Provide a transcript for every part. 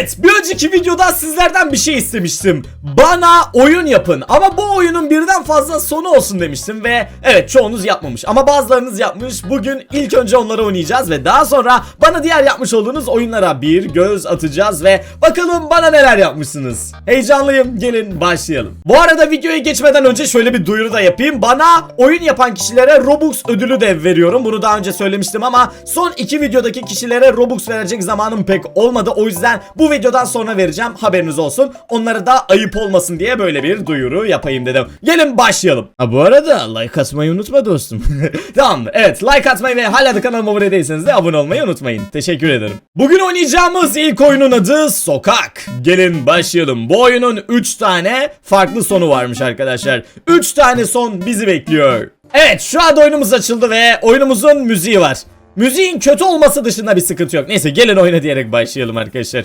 Evet bir önceki videoda sizlerden bir şey istemiştim. Bana oyun yapın ama bu oyunun birden fazla sonu olsun demiştim ve evet çoğunuz yapmamış ama bazılarınız yapmış. Bugün ilk önce onları oynayacağız ve daha sonra bana diğer yapmış olduğunuz oyunlara bir göz atacağız ve bakalım bana neler yapmışsınız. Heyecanlıyım gelin başlayalım. Bu arada videoya geçmeden önce şöyle bir duyuru da yapayım. Bana oyun yapan kişilere Robux ödülü de veriyorum. Bunu daha önce söylemiştim ama son iki videodaki kişilere Robux verecek zamanım pek olmadı. O yüzden bu videodan sonra vereceğim. Haberiniz olsun. Onlara da ayıp olmasın diye böyle bir duyuru yapayım dedim. Gelin başlayalım. Ha bu arada like atmayı unutma dostum. Tamamdır. Evet like atmayı ve hala da kanalıma abone değilseniz de abone olmayı unutmayın. Teşekkür ederim. Bugün oynayacağımız ilk oyunun adı Sokak. Gelin başlayalım. Bu oyunun 3 tane farklı sonu varmış arkadaşlar. 3 tane son bizi bekliyor. Evet şu anda oyunumuz açıldı ve oyunumuzun müziği var. Müziğin kötü olması dışında bir sıkıntı yok. Neyse gelin oyna diyerek başlayalım arkadaşlar.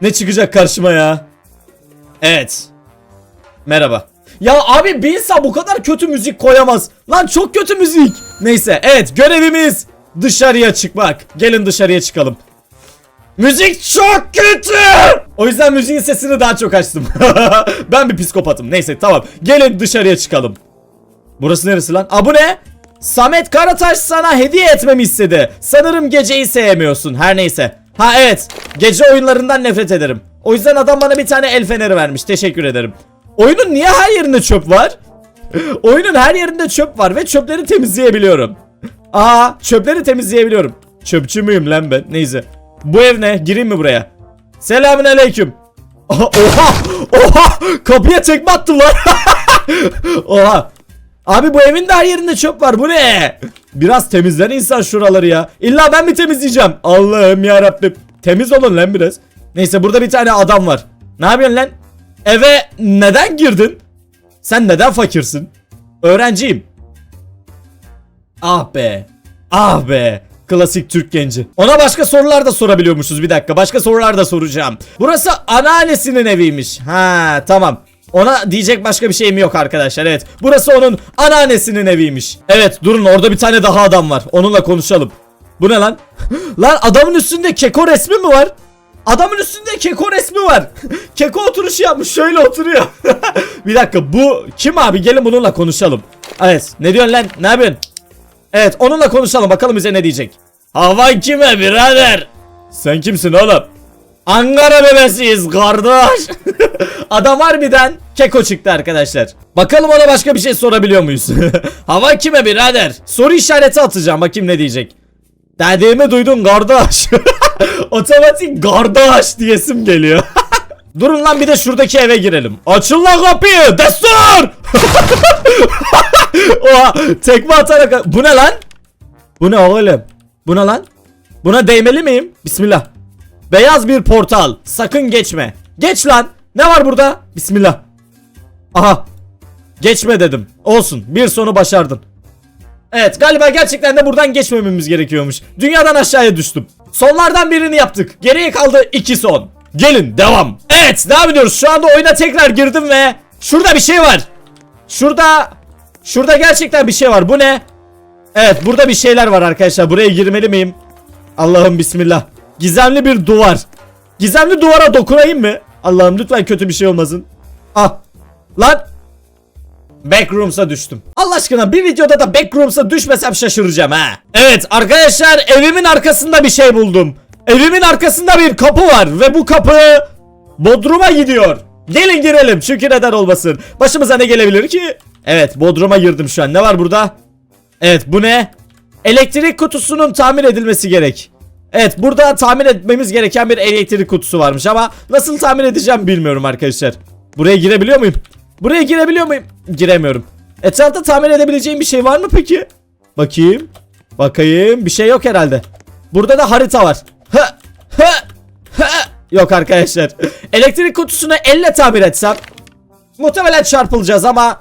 Ne çıkacak karşıma ya? Evet. Merhaba. Ya abi bir bu kadar kötü müzik koyamaz. Lan çok kötü müzik. Neyse evet görevimiz dışarıya çıkmak. Gelin dışarıya çıkalım. Müzik çok kötü. O yüzden müziğin sesini daha çok açtım. ben bir psikopatım. Neyse tamam. Gelin dışarıya çıkalım. Burası neresi lan? Aa bu ne? Samet Karataş sana hediye etmemi istedi. Sanırım geceyi sevmiyorsun. Her neyse. Ha evet. Gece oyunlarından nefret ederim. O yüzden adam bana bir tane el feneri vermiş. Teşekkür ederim. Oyunun niye her yerinde çöp var? Oyunun her yerinde çöp var ve çöpleri temizleyebiliyorum. Aa çöpleri temizleyebiliyorum. Çöpçü müyüm lan ben? Neyse. Bu ev ne? Gireyim mi buraya? Selamün aleyküm. Oha! Oha! Kapıya tekme attım lan. Oha! Abi bu evin de her yerinde çöp var. Bu ne? Biraz temizler insan şuraları ya. İlla ben mi temizleyeceğim? Allah'ım ya Rabbim. Temiz olun lan biraz. Neyse burada bir tane adam var. Ne yapıyorsun lan? Eve neden girdin? Sen neden fakirsin? Öğrenciyim. Ah be. Ah be. Klasik Türk genci. Ona başka sorular da sorabiliyormuşuz bir dakika. Başka sorular da soracağım. Burası anneannesinin eviymiş. Ha tamam. Ona diyecek başka bir şeyim yok arkadaşlar. Evet. Burası onun anneannesinin eviymiş. Evet durun orada bir tane daha adam var. Onunla konuşalım. Bu ne lan? lan adamın üstünde keko resmi mi var? Adamın üstünde keko resmi var. keko oturuşu yapmış. Şöyle oturuyor. bir dakika bu kim abi? Gelin bununla konuşalım. Evet. Ne diyorsun lan? Ne yapıyorsun? Evet onunla konuşalım bakalım bize ne diyecek. Hava kime birader? Sen kimsin oğlum? Ankara bebesiyiz kardeş. Adam harbiden keko çıktı arkadaşlar. Bakalım ona başka bir şey sorabiliyor muyuz? Hava kime birader? Soru işareti atacağım bakayım ne diyecek. Dediğimi duydun kardeş. Otomatik kardeş diyesim geliyor. Durun lan bir de şuradaki eve girelim. Açın lan kapıyı. Destur! Oha tekme atarak. Bu ne lan? Bu ne oğlum? Bu ne lan? Buna değmeli miyim? Bismillah. Beyaz bir portal. Sakın geçme. Geç lan. Ne var burada? Bismillah. Aha. Geçme dedim. Olsun. Bir sonu başardın. Evet galiba gerçekten de buradan geçmememiz gerekiyormuş. Dünyadan aşağıya düştüm. Sonlardan birini yaptık. Geriye kaldı iki son. Gelin devam. Evet devam ediyoruz. Şu anda oyuna tekrar girdim ve şurada bir şey var. Şurada şurada gerçekten bir şey var. Bu ne? Evet burada bir şeyler var arkadaşlar. Buraya girmeli miyim? Allah'ım bismillah. Gizemli bir duvar. Gizemli duvara dokunayım mı? Allah'ım lütfen kötü bir şey olmasın. Ah. Lan. Backrooms'a düştüm. Allah aşkına bir videoda da Backrooms'a düşmesem şaşıracağım ha. Evet arkadaşlar evimin arkasında bir şey buldum. Evimin arkasında bir kapı var ve bu kapı Bodrum'a gidiyor. Gelin girelim çünkü neden olmasın. Başımıza ne gelebilir ki? Evet Bodrum'a girdim şu an. Ne var burada? Evet bu ne? Elektrik kutusunun tamir edilmesi gerek. Evet burada tamir etmemiz gereken bir elektrik kutusu varmış ama nasıl tamir edeceğim bilmiyorum arkadaşlar. Buraya girebiliyor muyum? Buraya girebiliyor muyum? Giremiyorum. Etrafta tamir edebileceğim bir şey var mı peki? Bakayım. Bakayım. Bir şey yok herhalde. Burada da harita var. Hı, hı, hı. Yok arkadaşlar. Elektrik kutusunu elle tamir etsem muhtemelen çarpılacağız ama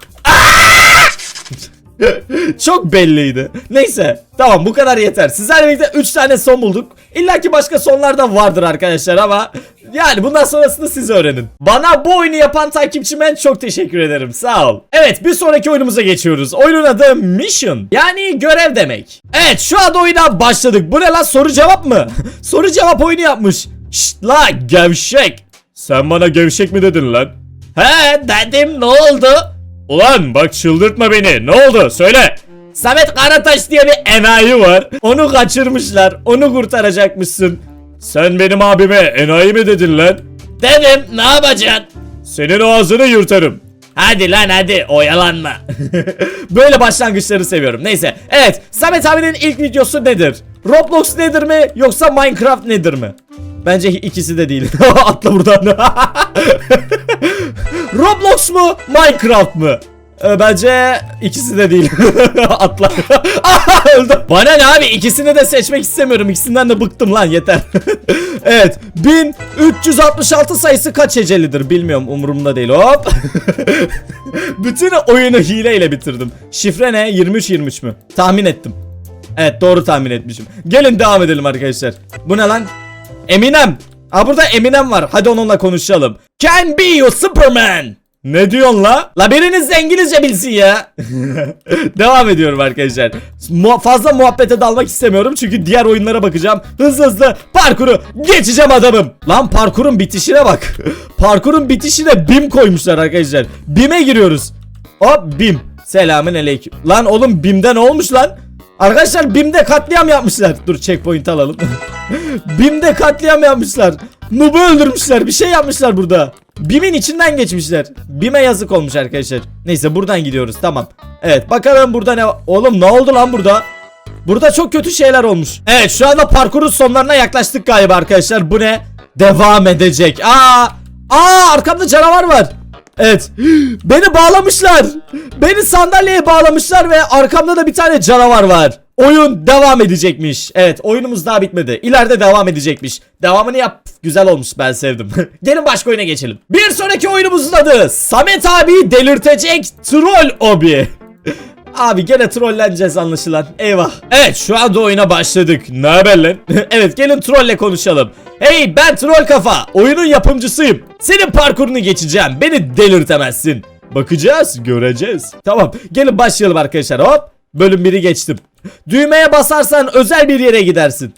çok belliydi. Neyse. Tamam bu kadar yeter. Sizlerle birlikte 3 tane son bulduk. İlla ki başka sonlar da vardır arkadaşlar ama yani bundan sonrasını siz öğrenin. Bana bu oyunu yapan takipçime çok teşekkür ederim. Sağ ol. Evet bir sonraki oyunumuza geçiyoruz. Oyunun adı Mission. Yani görev demek. Evet şu anda oyuna başladık. Bu ne lan soru cevap mı? soru cevap oyunu yapmış. Şşt la gevşek. Sen bana gevşek mi dedin lan? He dedim ne oldu? Ulan bak çıldırtma beni. Ne oldu? Söyle. Samet Karataş diye bir enayi var. Onu kaçırmışlar. Onu kurtaracakmışsın. Sen benim abime enayi mi dedin lan? Dedim ne yapacaksın? Senin ağzını yırtarım. Hadi lan hadi oyalanma. Böyle başlangıçları seviyorum. Neyse. Evet. Samet abinin ilk videosu nedir? Roblox nedir mi yoksa Minecraft nedir mi? Bence ikisi de değil. Atla buradan. Roblox mu? Minecraft mı? Ee, bence ikisi de değil. Atla. Öldüm. Bana ne abi ikisini de seçmek istemiyorum. İkisinden de bıktım lan yeter. evet. 1366 sayısı kaç hecelidir bilmiyorum umurumda değil. Hop. Bütün oyunu hileyle bitirdim. Şifre ne? 23-23 mü? Tahmin ettim. Evet doğru tahmin etmişim. Gelin devam edelim arkadaşlar. Bu ne lan? Eminem. Aa burada Eminem var. Hadi onunla konuşalım. Can be your Superman. Ne diyorsun la? La biriniz de İngilizce bilsin ya. Devam ediyorum arkadaşlar. Mu- fazla muhabbete dalmak istemiyorum çünkü diğer oyunlara bakacağım. Hızlı hızlı parkuru geçeceğim adamım. Lan parkurun bitişine bak. parkurun bitişine BIM koymuşlar arkadaşlar. BIM'e giriyoruz. Hop BIM. Selamün aleyküm. Lan oğlum BIM'de ne olmuş lan? Arkadaşlar BIM'de katliam yapmışlar. Dur checkpoint alalım. BIM'de katliam yapmışlar. Noob'u öldürmüşler. Bir şey yapmışlar burada. BIM'in içinden geçmişler. BIM'e yazık olmuş arkadaşlar. Neyse buradan gidiyoruz tamam. Evet bakalım burada ne Oğlum ne oldu lan burada? Burada çok kötü şeyler olmuş. Evet şu anda parkurun sonlarına yaklaştık galiba arkadaşlar. Bu ne? Devam edecek. Aa! Aa arkamda canavar var. Evet. Beni bağlamışlar. Beni sandalyeye bağlamışlar ve arkamda da bir tane canavar var. Oyun devam edecekmiş. Evet oyunumuz daha bitmedi. İleride devam edecekmiş. Devamını yap. Güzel olmuş ben sevdim. Gelin başka oyuna geçelim. Bir sonraki oyunumuzun adı Samet abi delirtecek troll obi. Abi gene trolleneceğiz anlaşılan. Eyvah. Evet şu anda oyuna başladık. Ne haber lan? evet gelin trolle konuşalım. Hey ben troll kafa. Oyunun yapımcısıyım. Senin parkurunu geçeceğim. Beni delirtemezsin. Bakacağız, göreceğiz. Tamam, gelin başlayalım arkadaşlar. Hop, bölüm 1'i geçtim. Düğmeye basarsan özel bir yere gidersin.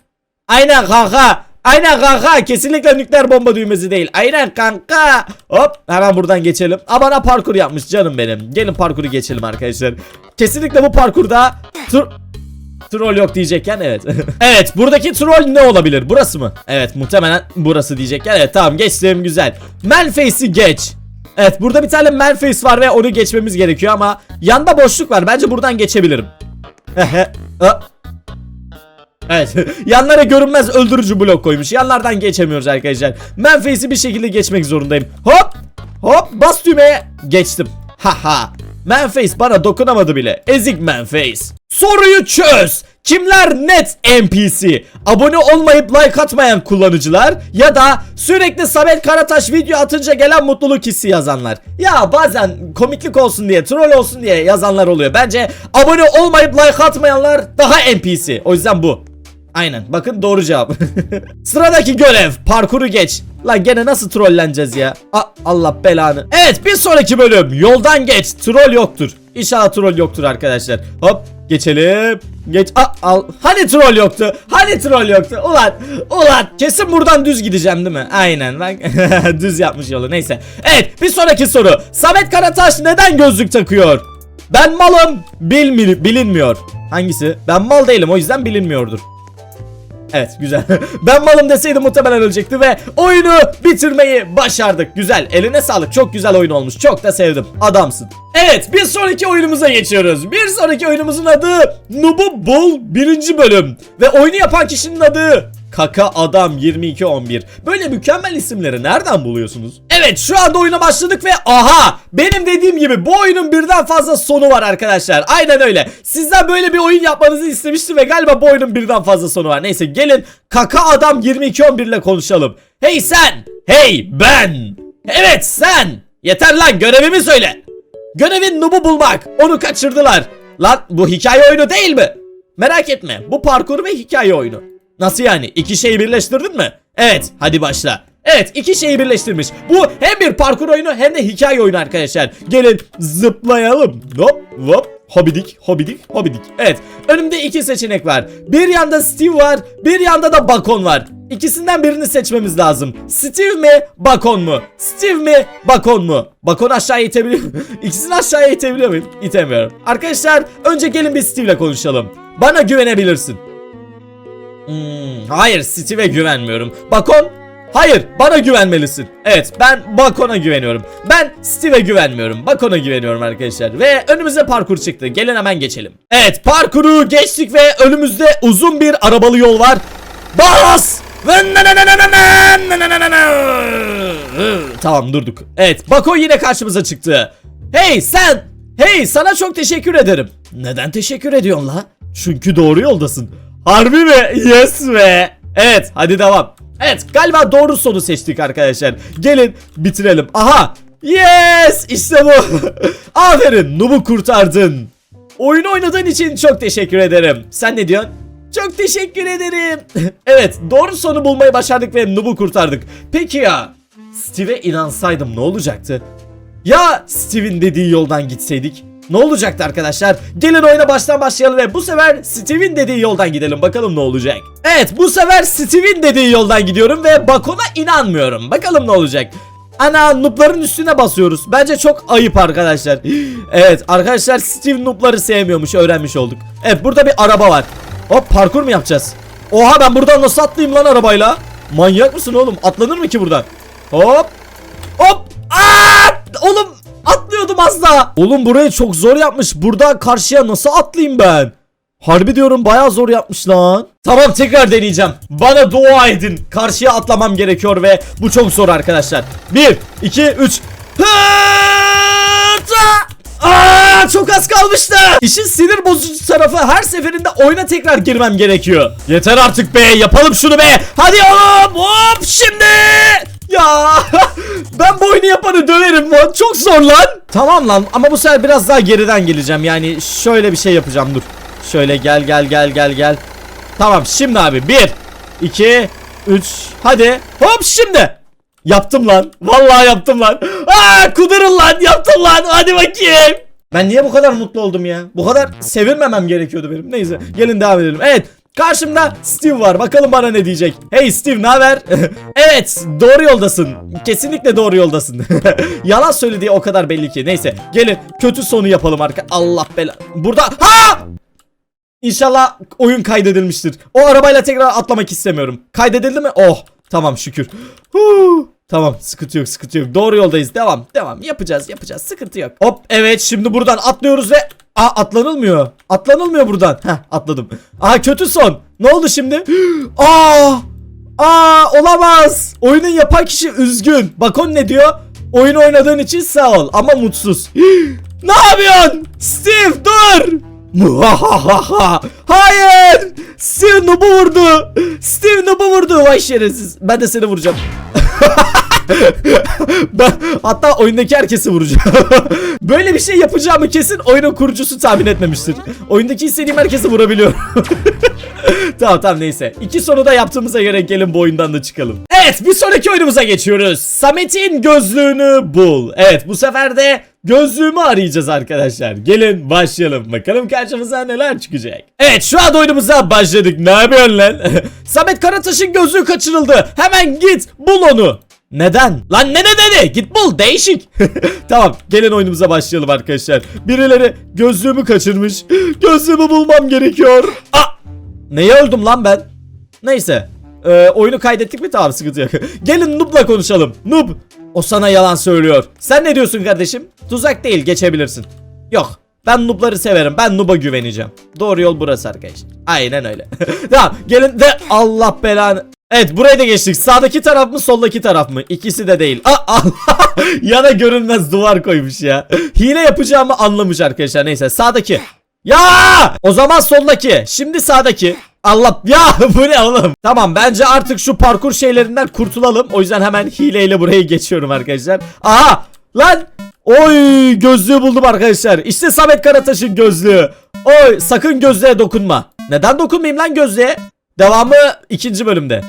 Aynen kanka. Aynen kanka. Kesinlikle nükleer bomba düğmesi değil. Aynen kanka. Hop hemen buradan geçelim. Aa bana parkur yapmış canım benim. Gelin parkuru geçelim arkadaşlar. Kesinlikle bu parkurda tur Troll yok diyecekken evet. evet buradaki troll ne olabilir? Burası mı? Evet muhtemelen burası diyecekken evet tamam geçtim güzel. Manface'i geç. Evet burada bir tane Manface var ve onu geçmemiz gerekiyor ama yanda boşluk var. Bence buradan geçebilirim. Evet. Yanlara görünmez öldürücü blok koymuş. Yanlardan geçemiyoruz arkadaşlar. Manface'i bir şekilde geçmek zorundayım. Hop! Hop! Bas düğmeye. Geçtim. Haha. Manface bana dokunamadı bile. Ezik Manface. Soruyu çöz. Kimler net NPC? Abone olmayıp like atmayan kullanıcılar ya da sürekli Samet Karataş video atınca gelen mutluluk hissi yazanlar. Ya bazen komiklik olsun diye, troll olsun diye yazanlar oluyor. Bence abone olmayıp like atmayanlar daha NPC. O yüzden bu. Aynen. Bakın doğru cevap. Sıradaki görev. Parkuru geç. Lan gene nasıl trolleneceğiz ya? A- Allah belanı. Evet bir sonraki bölüm. Yoldan geç. Troll yoktur. İnşallah troll yoktur arkadaşlar. Hop geçelim. Geç. A- al. Hani troll yoktu? Hani troll yoktu? Ulan. Ulan. Kesin buradan düz gideceğim değil mi? Aynen. Bak. düz yapmış yolu. Neyse. Evet bir sonraki soru. Samet Karataş neden gözlük takıyor? Ben malım. Bilmi- bilinmiyor. Hangisi? Ben mal değilim o yüzden bilinmiyordur. Evet güzel. ben malım deseydi muhtemelen ölecekti ve oyunu bitirmeyi başardık. Güzel. Eline sağlık. Çok güzel oyun olmuş. Çok da sevdim. Adamsın. Evet bir sonraki oyunumuza geçiyoruz. Bir sonraki oyunumuzun adı Nubu Bul 1. bölüm. Ve oyunu yapan kişinin adı Kaka Adam 2211. Böyle mükemmel isimleri nereden buluyorsunuz? Evet şu anda oyuna başladık ve aha benim dediğim gibi bu oyunun birden fazla sonu var arkadaşlar. Aynen öyle. Sizden böyle bir oyun yapmanızı istemiştim ve galiba bu oyunun birden fazla sonu var. Neyse gelin Kaka Adam 2211 ile konuşalım. Hey sen! Hey ben! Evet sen! Yeter lan görevimi söyle. Görevin Nub'u bulmak. Onu kaçırdılar. Lan bu hikaye oyunu değil mi? Merak etme. Bu parkur ve hikaye oyunu. Nasıl yani? İki şeyi birleştirdin mi? Evet. Hadi başla. Evet iki şeyi birleştirmiş. Bu hem bir parkur oyunu hem de hikaye oyunu arkadaşlar. Gelin zıplayalım. Hop hop Hobidik, hobidik, hobidik. Evet, önümde iki seçenek var. Bir yanda Steve var, bir yanda da Bakon var. İkisinden birini seçmemiz lazım. Steve mi, Bakon mu? Steve mi, Bakon mu? Bakon aşağıya itebiliyor İkisini aşağıya itebiliyor muyum? İtemiyorum. Arkadaşlar, önce gelin bir Steve'le konuşalım. Bana güvenebilirsin. Hmm, hayır, Steve'e güvenmiyorum. Bakon, Hayır bana güvenmelisin. Evet ben Bakon'a güveniyorum. Ben Steve'e güvenmiyorum. Bakon'a güveniyorum arkadaşlar. Ve önümüze parkur çıktı. Gelin hemen geçelim. Evet parkuru geçtik ve önümüzde uzun bir arabalı yol var. Bas! Tamam durduk. Evet Bako yine karşımıza çıktı. Hey sen! Hey sana çok teşekkür ederim. Neden teşekkür ediyorsun la? Çünkü doğru yoldasın. Harbi mi? Yes be. Evet hadi devam. Evet galiba doğru sonu seçtik arkadaşlar. Gelin bitirelim. Aha! Yes! İşte bu. Aferin Nub'u kurtardın. Oyun oynadığın için çok teşekkür ederim. Sen ne diyorsun? Çok teşekkür ederim. evet doğru sonu bulmayı başardık ve Nub'u kurtardık. Peki ya Steve'e inansaydım ne olacaktı? Ya Steve'in dediği yoldan gitseydik? Ne olacaktı arkadaşlar? Gelin oyuna baştan başlayalım ve bu sefer Steve'in dediği yoldan gidelim. Bakalım ne olacak. Evet bu sefer Steve'in dediği yoldan gidiyorum ve Bakon'a inanmıyorum. Bakalım ne olacak. Ana noob'ların üstüne basıyoruz. Bence çok ayıp arkadaşlar. Evet arkadaşlar Steve noob'ları sevmiyormuş öğrenmiş olduk. Evet burada bir araba var. Hop parkur mu yapacağız? Oha ben buradan nasıl atlayayım lan arabayla? Manyak mısın oğlum? Atlanır mı ki buradan? Hop. Hop. Aa! Oğlum az daha. Oğlum burayı çok zor yapmış. Burada karşıya nasıl atlayayım ben? Harbi diyorum bayağı zor yapmış lan. Tamam tekrar deneyeceğim. Bana dua edin. Karşıya atlamam gerekiyor ve bu çok zor arkadaşlar. 1, 2, 3. Aa, çok az kalmıştı. İşin sinir bozucu tarafı her seferinde oyuna tekrar girmem gerekiyor. Yeter artık be yapalım şunu be. Hadi oğlum hop şimdi. Ya ben bu oyunu yapanı döverim lan çok zor lan. Tamam lan ama bu sefer biraz daha geriden geleceğim yani şöyle bir şey yapacağım dur. Şöyle gel gel gel gel gel. Tamam şimdi abi 1 2 3 hadi hop şimdi. Yaptım lan. Vallahi yaptım lan. Aa kudurun lan yaptım lan. Hadi bakayım. Ben niye bu kadar mutlu oldum ya? Bu kadar sevinmemem gerekiyordu benim. Neyse gelin devam edelim. Evet Karşımda Steve var. Bakalım bana ne diyecek. Hey Steve ne haber? evet, doğru yoldasın. Kesinlikle doğru yoldasın. Yalan söylediği o kadar belli ki. Neyse, gelin kötü sonu yapalım arka. Allah bela. Burada ha! İnşallah oyun kaydedilmiştir. O arabayla tekrar atlamak istemiyorum. Kaydedildi mi? Oh, tamam şükür. Huu. Tamam sıkıntı yok sıkıntı yok. Doğru yoldayız. Devam devam. Yapacağız yapacağız. Sıkıntı yok. Hop evet şimdi buradan atlıyoruz ve Aa atlanılmıyor. Atlanılmıyor buradan. Heh atladım. Aa kötü son. Ne oldu şimdi? Aa! Aa olamaz. Oyunun yapan kişi üzgün. Bakon ne diyor? Oyun oynadığın için sağ ol ama mutsuz. ne yapıyorsun? Steve dur. Hayır. Steve Noob'u vurdu. Steve Noob'u vurdu. Vay şerefsiz. Ben de seni vuracağım. ben hatta oyundaki herkesi vuracağım. Böyle bir şey yapacağımı kesin oyunun kurucusu tahmin etmemiştir. Oyundaki istediğim herkesi vurabiliyorum. tamam tamam neyse. İki sonu da yaptığımıza göre gelin bu oyundan da çıkalım. Evet bir sonraki oyunumuza geçiyoruz. Samet'in gözlüğünü bul. Evet bu sefer de gözlüğümü arayacağız arkadaşlar. Gelin başlayalım. Bakalım karşımıza neler çıkacak. Evet şu an oyunumuza başladık. Ne yapıyorsun lan? Samet Karataş'ın gözlüğü kaçırıldı. Hemen git bul onu. Neden? Lan ne ne ne Git bul değişik. tamam gelin oyunumuza başlayalım arkadaşlar. Birileri gözlüğümü kaçırmış. Gözlüğümü bulmam gerekiyor. Aa! Neye öldüm lan ben? Neyse. Ee, oyunu kaydettik mi? Tamam sıkıntı yok. Gelin Noob'la konuşalım. Noob. O sana yalan söylüyor. Sen ne diyorsun kardeşim? Tuzak değil geçebilirsin. Yok. Ben noob'ları severim. Ben noob'a güveneceğim. Doğru yol burası arkadaşlar. Aynen öyle. tamam gelin de Allah belanı. Evet burayı da geçtik. Sağdaki taraf mı soldaki taraf mı? İkisi de değil. Aa, Allah. Yana görünmez duvar koymuş ya. Hile yapacağımı anlamış arkadaşlar. Neyse sağdaki. Ya! O zaman soldaki. Şimdi sağdaki. Allah ya bu ne oğlum? Tamam bence artık şu parkur şeylerinden kurtulalım. O yüzden hemen hileyle burayı geçiyorum arkadaşlar. Aha! Lan! Oy gözlüğü buldum arkadaşlar. İşte Samet Karataş'ın gözlüğü. Oy sakın gözlüğe dokunma. Neden dokunmayayım lan gözlüğe? Devamı ikinci bölümde.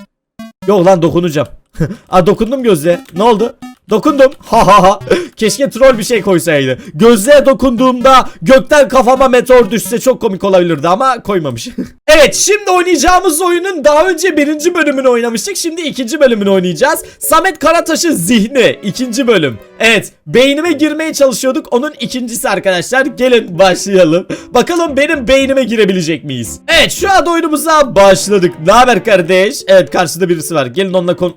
Yok lan dokunacağım. Aa dokundum gözlüğe. Ne oldu? Dokundum. Ha ha ha. Keşke troll bir şey koysaydı. Gözlüğe dokunduğumda gökten kafama meteor düşse çok komik olabilirdi ama koymamış. evet şimdi oynayacağımız oyunun daha önce birinci bölümünü oynamıştık. Şimdi ikinci bölümünü oynayacağız. Samet Karataş'ın zihni ikinci bölüm. Evet beynime girmeye çalışıyorduk. Onun ikincisi arkadaşlar. Gelin başlayalım. Bakalım benim beynime girebilecek miyiz? Evet şu an oyunumuza başladık. Ne haber kardeş? Evet karşıda birisi var. Gelin onunla kon...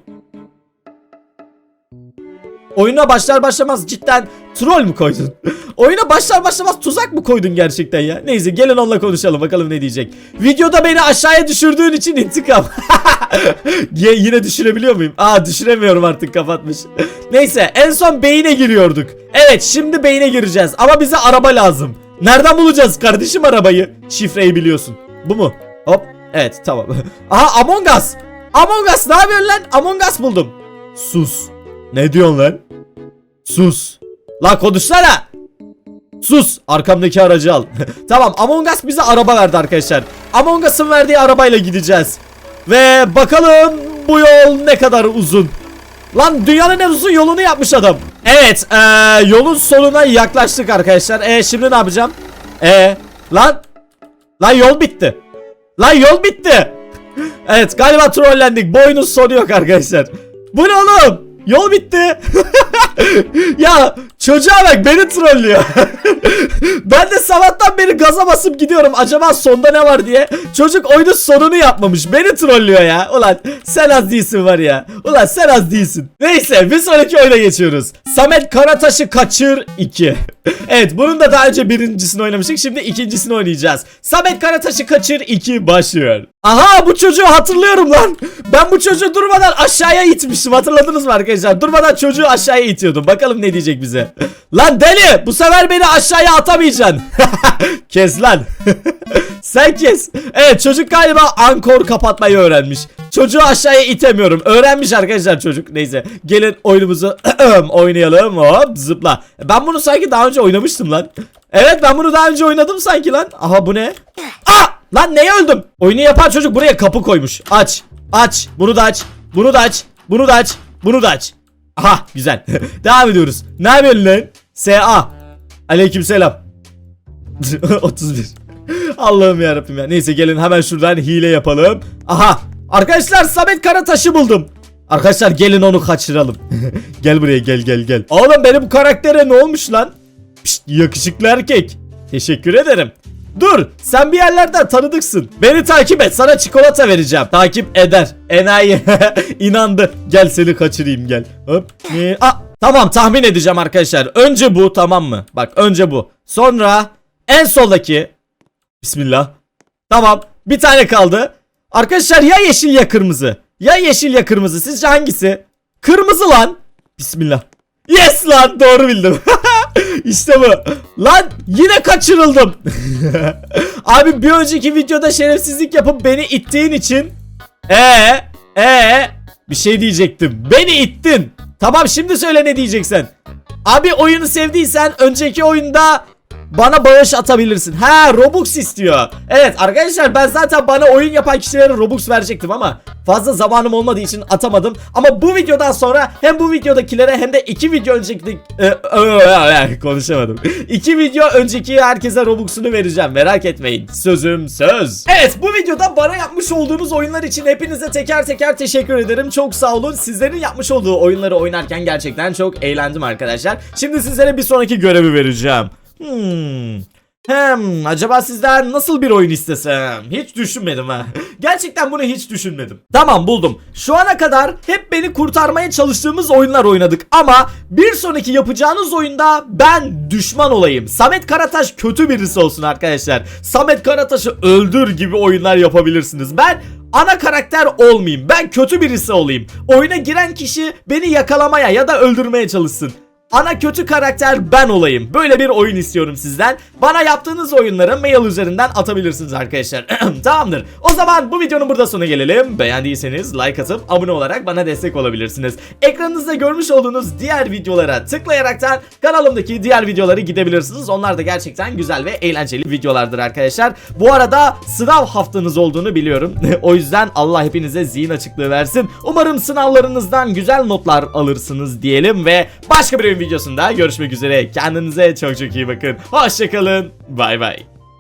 Oyuna başlar başlamaz cidden troll mü koydun? Oyuna başlar başlamaz tuzak mı koydun gerçekten ya? Neyse gelin onunla konuşalım bakalım ne diyecek. Videoda beni aşağıya düşürdüğün için intikam. Yine düşürebiliyor muyum? Aa düşüremiyorum artık kapatmış. Neyse en son beyine giriyorduk. Evet şimdi beyine gireceğiz ama bize araba lazım. Nereden bulacağız kardeşim arabayı? Şifreyi biliyorsun. Bu mu? Hop. Evet tamam. Aha Among Us. Among Us ne yapıyorsun lan? Among Us buldum. Sus. Ne diyorsun lan? Sus. Lan konuşsana. Sus. Arkamdaki aracı al. tamam Among Us bize araba verdi arkadaşlar. Among Us'ın verdiği arabayla gideceğiz. Ve bakalım bu yol ne kadar uzun. Lan dünyanın en uzun yolunu yapmış adam. Evet eee, yolun sonuna yaklaştık arkadaşlar. E şimdi ne yapacağım? E lan lan yol bitti. Lan yol bitti. Evet galiba trollendik. Bu oyunun sonu yok arkadaşlar. Bu ne oğlum? 曜日って？いや、çocuğa bak beni trollüyor. ben de sabahtan beri gaza basıp gidiyorum. Acaba sonda ne var diye. Çocuk oyunun sonunu yapmamış. Beni trollüyor ya. Ulan sen az değilsin var ya. Ulan sen az değilsin. Neyse bir sonraki oyuna geçiyoruz. Samet Karataş'ı kaçır 2. evet bunun da daha önce birincisini oynamıştık. Şimdi ikincisini oynayacağız. Samet Karataş'ı kaçır 2 başlıyor. Aha bu çocuğu hatırlıyorum lan. Ben bu çocuğu durmadan aşağıya itmiştim. Hatırladınız mı arkadaşlar? Durmadan çocuğu aşağıya itiyordum. Bakalım ne diyecek bize. Lan deli bu sefer beni aşağıya atamayacaksın. kes lan. Sen kes. Evet çocuk galiba ankor kapatmayı öğrenmiş. Çocuğu aşağıya itemiyorum. Öğrenmiş arkadaşlar çocuk. Neyse gelin oyunumuzu oynayalım. Hop zıpla. Ben bunu sanki daha önce oynamıştım lan. Evet ben bunu daha önce oynadım sanki lan. Aha bu ne? Aa! Lan neye öldüm? Oyunu yapan çocuk buraya kapı koymuş. Aç. Aç. Bunu da aç. Bunu da aç. Bunu da aç. Bunu da aç. Aha güzel. Devam ediyoruz. Ne yapıyorsun lan? SA. Aleykümselam. 31. Allah'ım yarabbim ya. Neyse gelin hemen şuradan hile yapalım. Aha. Arkadaşlar Samet Karataş'ı buldum. Arkadaşlar gelin onu kaçıralım. gel buraya gel gel gel. Oğlum benim karaktere ne olmuş lan? Pişt, yakışıklı erkek. Teşekkür ederim. Dur sen bir yerlerden tanıdıksın. Beni takip et sana çikolata vereceğim. Takip eder. Enayi inandı. Gel seni kaçırayım gel. Hop. Ee, tamam tahmin edeceğim arkadaşlar. Önce bu tamam mı? Bak önce bu. Sonra en soldaki. Bismillah. Tamam bir tane kaldı. Arkadaşlar ya yeşil ya kırmızı. Ya yeşil ya kırmızı sizce hangisi? Kırmızı lan. Bismillah. Yes lan doğru bildim. işte bu. Lan yine kaçırıldım. Abi bir önceki videoda şerefsizlik yapıp beni ittiğin için ee ee bir şey diyecektim. Beni ittin. Tamam şimdi söyle ne diyeceksin. Abi oyunu sevdiysen önceki oyunda bana bağış atabilirsin. Ha Robux istiyor. Evet arkadaşlar ben zaten bana oyun yapan kişilere Robux verecektim ama fazla zamanım olmadığı için atamadım. Ama bu videodan sonra hem bu videodakilere hem de iki video önceki e, konuşamadım. İki video önceki herkese Robux'unu vereceğim. Merak etmeyin. Sözüm söz. Evet bu videoda bana yapmış olduğunuz oyunlar için hepinize teker teker teşekkür ederim. Çok sağ olun. Sizlerin yapmış olduğu oyunları oynarken gerçekten çok eğlendim arkadaşlar. Şimdi sizlere bir sonraki görevi vereceğim. Hmm. Hem acaba sizden nasıl bir oyun istesem? Hiç düşünmedim ha. Gerçekten bunu hiç düşünmedim. Tamam buldum. Şu ana kadar hep beni kurtarmaya çalıştığımız oyunlar oynadık ama bir sonraki yapacağınız oyunda ben düşman olayım. Samet Karataş kötü birisi olsun arkadaşlar. Samet Karataş'ı öldür gibi oyunlar yapabilirsiniz. Ben ana karakter olmayayım. Ben kötü birisi olayım. Oyuna giren kişi beni yakalamaya ya da öldürmeye çalışsın. Ana kötü karakter ben olayım. Böyle bir oyun istiyorum sizden. Bana yaptığınız oyunları mail üzerinden atabilirsiniz arkadaşlar. Tamamdır. O zaman bu videonun burada sonuna gelelim. Beğendiyseniz like atıp abone olarak bana destek olabilirsiniz. Ekranınızda görmüş olduğunuz diğer videolara tıklayaraktan kanalımdaki diğer videoları gidebilirsiniz. Onlar da gerçekten güzel ve eğlenceli videolardır arkadaşlar. Bu arada sınav haftanız olduğunu biliyorum. o yüzden Allah hepinize zihin açıklığı versin. Umarım sınavlarınızdan güzel notlar alırsınız diyelim ve başka bir videosunda görüşmek üzere. Kendinize çok çok iyi bakın. Hoşçakalın. Bay bay.